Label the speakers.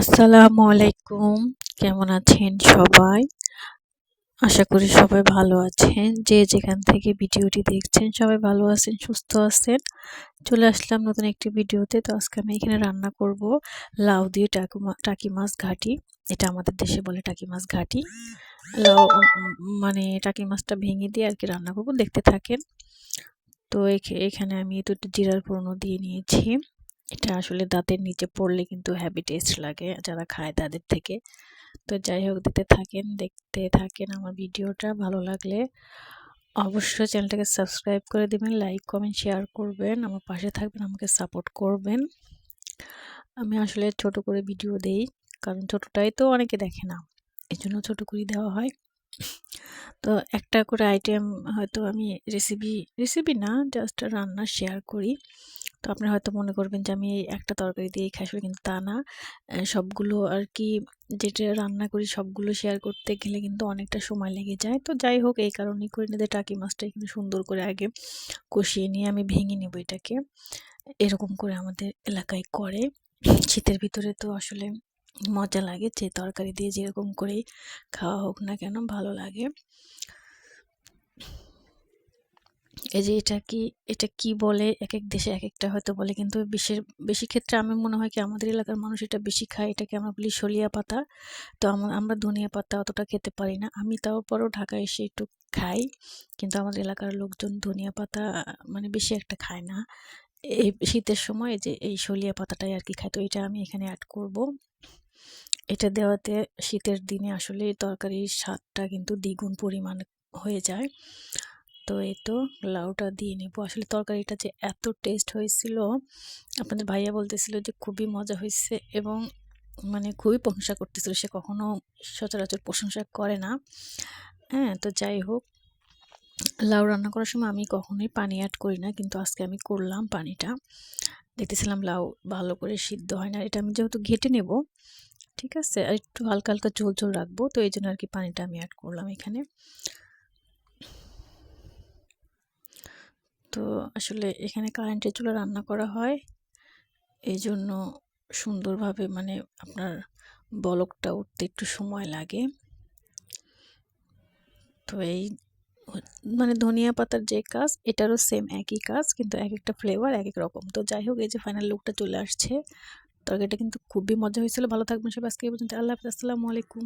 Speaker 1: আসসালামু আলাইকুম। কেমন আছেন সবাই? আশা করি সবাই ভালো আছেন। যে যেখান থেকে ভিডিওটি দেখছেন, সবাই ভালো আছেন, সুস্থ আছেন। চলে আসলাম নতুন একটি ভিডিওতে। তো আজকে আমি এখানে রান্না করব লাউ দিয়ে টাকু টাকি মাছ ঘাটি। এটা আমাদের দেশে বলে টাকি মাছ ঘাটি। লাউ মানে টাকি মাছটা ভেঙে দিয়ে আর কি রান্না করব। দেখতে থাকেন। তো এখানে আমি দুটো জিরার পুরনো দিয়ে নিয়েছি। এটা আসলে দাঁতের নিচে পড়লে কিন্তু হ্যাপি টেস্ট লাগে যারা খায় তাদের থেকে। তো যাই হোক, দিতে থাকেন, দেখতে থাকেন আমার ভিডিওটা, ভালো লাগলে অবশ্যই চ্যানেলটাকে সাবস্ক্রাইব করে দেবেন লাইক কমেন্ট শেয়ার করবেন, আমার পাশে থাকবেন, আমাকে সাপোর্ট করবেন। আমি আসলে ছোট করে ভিডিও দেই, কারণ ছোটোটাই তো অনেকে দেখে না এই জন্য ছোটো করেই দেওয়া হয়। তো একটা করে আইটেম হয়তো আমি রেসিপি রেসিপি না জাস্ট রান্না শেয়ার করি। তো আপনারা হয়তো মনে করবেন যে আমি এই একটা তরকারি দিয়েই খাই কিন্তু তা না। সবগুলো আর কি যেটা রান্না করি সবগুলো শেয়ার করতে গেলে কিন্তু অনেকটা সময় লেগে যায়। তো যাই হোক, এই কারণেই করি করে নিতে টাকি মাছটা কিন্তু সুন্দর করে আগে কষিয়ে নিয়ে আমি ভেঙে নেব এটাকে। এরকম করে আমাদের এলাকায় করে। শীতের ভিতরে তো আসলে মজা লাগে যে তরকারি দিয়ে যেরকম করেই খাওয়া হোক না কেন, ভালো লাগে। এই যে এটা কি এটা কি বলে এক এক দেশে এক একটা হয়তো বলে, কিন্তু বিশ্বের বেশি ক্ষেত্রে আমি মনে হয় কি আমাদের এলাকার মানুষ এটা বেশি খায়। এটাকে আমরা বলি সলিয়া পাতা। তো আমরা ধনিয়া পাতা অতটা খেতে পারি না। আমি তারপরও ঢাকায় এসে একটু খাই, কিন্তু আমাদের এলাকার লোকজন ধনিয়া পাতা মানে বেশি একটা খায় না। এই শীতের সময় যে এই সলিয়া পাতাটাই আর কি খায়, তো এটা আমি এখানে অ্যাড করব। এটা দেওয়াতে শীতের দিনে আসলে তরকারির স্বাদটা কিন্তু দ্বিগুণ পরিমাণ হয়ে যায়। তো এই তো লাউটা দিয়ে নেব। আসলে তরকারিটা যে এত টেস্ট হয়েছিল, আপনাদের ভাইয়া বলতেছিল যে খুবই মজা হয়েছে এবং মানে খুবই প্রশংসা করতেছিল। সে কখনো সচরাচর প্রশংসা করে না। হ্যাঁ তো যাই হোক, লাউ রান্না করার সময় আমি কখনোই পানি অ্যাড করি না, কিন্তু আজকে আমি করলাম পানিটা। দেখতেছিলাম লাউ ভালো করে সিদ্ধ হয় না। এটা আমি যেহেতু ঘেটে নেব, ঠিক আছে, আর একটু হালকা হালকা ঝোল ঝোল রাখব, তো এই জন্য আর কি পানিটা আমি অ্যাড করলাম এখানে। তো আসলে এখানে কারেন্টের চুলা রান্না করা হয়। এই জন্য সুন্দরভাবে মানে আপনার বলকটা উঠতে একটু সময় লাগে। তো এই মানে ধনিয়া পাতার যে কাজ, এটারও সেম একই কাজ, কিন্তু এক একটা ফ্লেভার এক এক রকম। তো যাই হোক, এই যে ফাইনাল লুকটা চলে আসছে। তরকারিটা কিন্তু খুবই মজা হয়েছিল। ভালো থাকবেন সব আজকে পর্যন্ত। আল্লাহ হাফিজ। আসসালামু আলাইকুম।